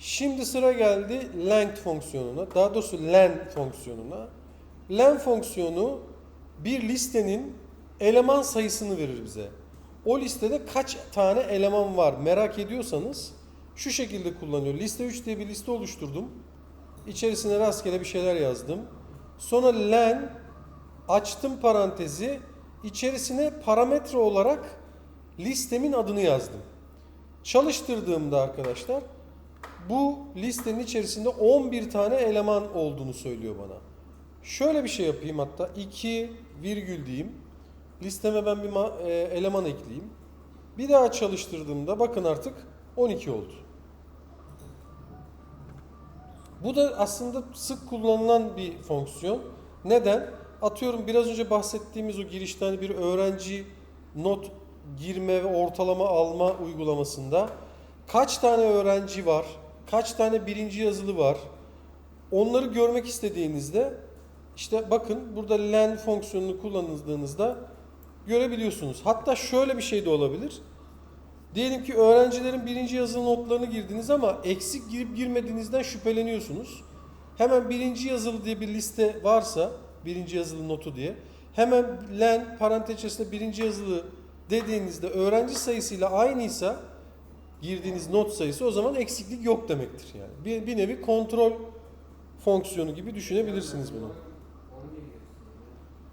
Şimdi sıra geldi length fonksiyonuna. Daha doğrusu len fonksiyonuna. Len fonksiyonu bir listenin eleman sayısını verir bize. O listede kaç tane eleman var merak ediyorsanız şu şekilde kullanıyor. Liste 3 diye bir liste oluşturdum. İçerisine rastgele bir şeyler yazdım. Sonra len açtım parantezi içerisine parametre olarak listemin adını yazdım. Çalıştırdığımda arkadaşlar bu listenin içerisinde 11 tane eleman olduğunu söylüyor bana. Şöyle bir şey yapayım hatta 2 virgül diyeyim. Listeme ben bir e, eleman ekleyeyim. Bir daha çalıştırdığımda bakın artık 12 oldu. Bu da aslında sık kullanılan bir fonksiyon. Neden? Atıyorum biraz önce bahsettiğimiz o girişte hani bir öğrenci not girme ve ortalama alma uygulamasında kaç tane öğrenci var, kaç tane birinci yazılı var, onları görmek istediğinizde işte bakın burada len fonksiyonunu kullandığınızda görebiliyorsunuz. Hatta şöyle bir şey de olabilir. Diyelim ki öğrencilerin birinci yazılı notlarını girdiniz ama eksik girip girmediğinizden şüpheleniyorsunuz. Hemen birinci yazılı diye bir liste varsa, birinci yazılı notu diye, hemen len parantez içerisinde birinci yazılı dediğinizde öğrenci sayısıyla aynıysa girdiğiniz not sayısı o zaman eksiklik yok demektir yani. Bir, bir nevi kontrol fonksiyonu gibi düşünebilirsiniz bunu.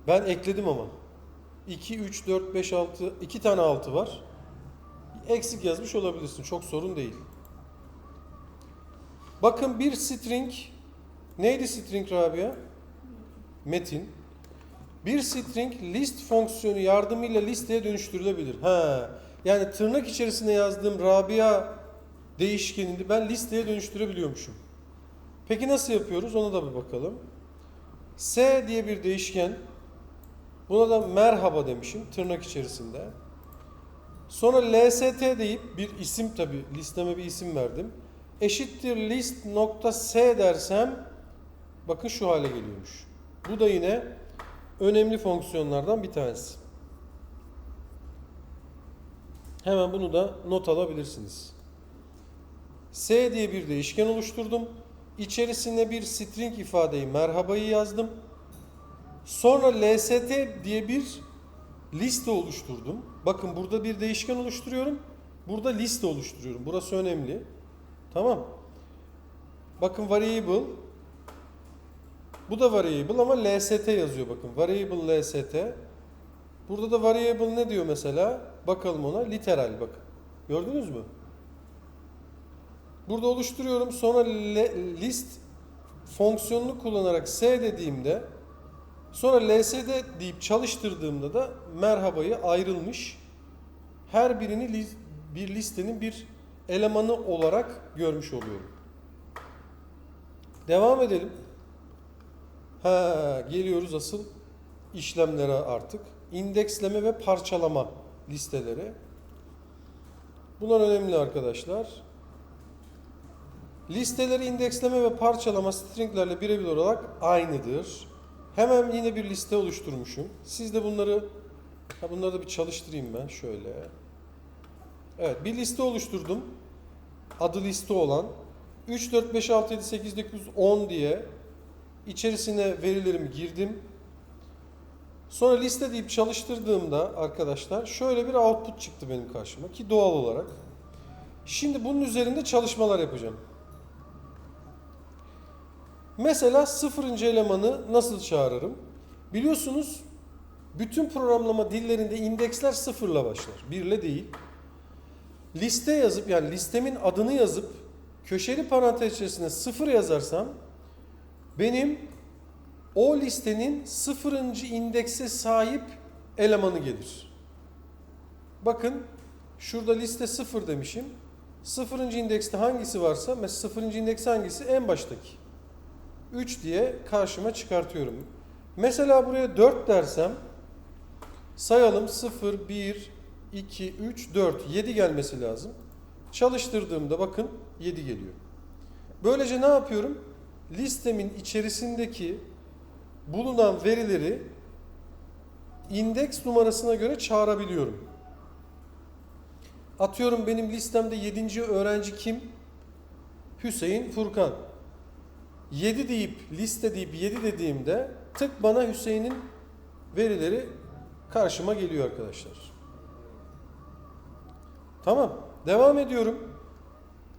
Ben ekledim ama. 2, 3, 4, 5, 6, 2 tane 6 var. Eksik yazmış olabilirsin. Çok sorun değil. Bakın bir string neydi string Rabia? Metin. Bir string list fonksiyonu yardımıyla listeye dönüştürülebilir. Ha, yani tırnak içerisinde yazdığım Rabia değişkenini ben listeye dönüştürebiliyormuşum. Peki nasıl yapıyoruz? Ona da bir bakalım. S diye bir değişken. Buna da merhaba demişim tırnak içerisinde. Sonra lst deyip bir isim tabi listeme bir isim verdim. Eşittir list nokta s dersem bakın şu hale geliyormuş. Bu da yine önemli fonksiyonlardan bir tanesi. Hemen bunu da not alabilirsiniz. S diye bir değişken oluşturdum. İçerisine bir string ifadeyi merhabayı yazdım. Sonra lst diye bir liste oluşturdum. Bakın burada bir değişken oluşturuyorum. Burada liste oluşturuyorum. Burası önemli. Tamam. Bakın variable. Bu da variable ama lst yazıyor bakın. Variable lst. Burada da variable ne diyor mesela? Bakalım ona. Literal bakın. Gördünüz mü? Burada oluşturuyorum. Sonra list fonksiyonunu kullanarak s dediğimde Sonra LSD deyip çalıştırdığımda da merhabayı ayrılmış. Her birini bir listenin bir elemanı olarak görmüş oluyorum. Devam edelim. Ha, geliyoruz asıl işlemlere artık. İndeksleme ve parçalama listeleri. Bunlar önemli arkadaşlar. Listeleri indeksleme ve parçalama stringlerle birebir olarak aynıdır. Hemen yine bir liste oluşturmuşum. Siz de bunları ha bunları da bir çalıştırayım ben şöyle. Evet, bir liste oluşturdum. Adı liste olan 3 4 5 6 7 8 9 10 diye içerisine verilerimi girdim. Sonra liste deyip çalıştırdığımda arkadaşlar şöyle bir output çıktı benim karşıma ki doğal olarak. Şimdi bunun üzerinde çalışmalar yapacağım. Mesela sıfırıncı elemanı nasıl çağırırım? Biliyorsunuz bütün programlama dillerinde indeksler sıfırla başlar. Birle değil. Liste yazıp yani listemin adını yazıp köşeli parantez içerisinde sıfır yazarsam benim o listenin sıfırıncı indekse sahip elemanı gelir. Bakın şurada liste sıfır demişim. Sıfırıncı indekste hangisi varsa mesela sıfırıncı indeks hangisi? En baştaki. 3 diye karşıma çıkartıyorum. Mesela buraya 4 dersem sayalım 0, 1, 2, 3, 4, 7 gelmesi lazım. Çalıştırdığımda bakın 7 geliyor. Böylece ne yapıyorum? Listemin içerisindeki bulunan verileri indeks numarasına göre çağırabiliyorum. Atıyorum benim listemde 7. öğrenci kim? Hüseyin Furkan. 7 deyip liste deyip 7 dediğimde tık bana Hüseyin'in verileri karşıma geliyor arkadaşlar. Tamam. Devam ediyorum.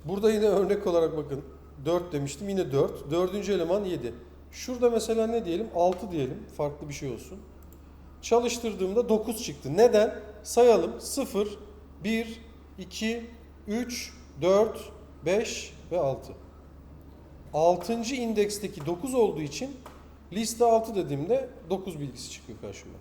Burada yine örnek olarak bakın 4 demiştim. Yine 4. Dördüncü eleman 7. Şurada mesela ne diyelim? 6 diyelim. Farklı bir şey olsun. Çalıştırdığımda 9 çıktı. Neden? Sayalım. 0, 1, 2, 3, 4, 5 ve 6. 6. indeksteki 9 olduğu için liste 6 dediğimde 9 bilgisi çıkıyor karşıma.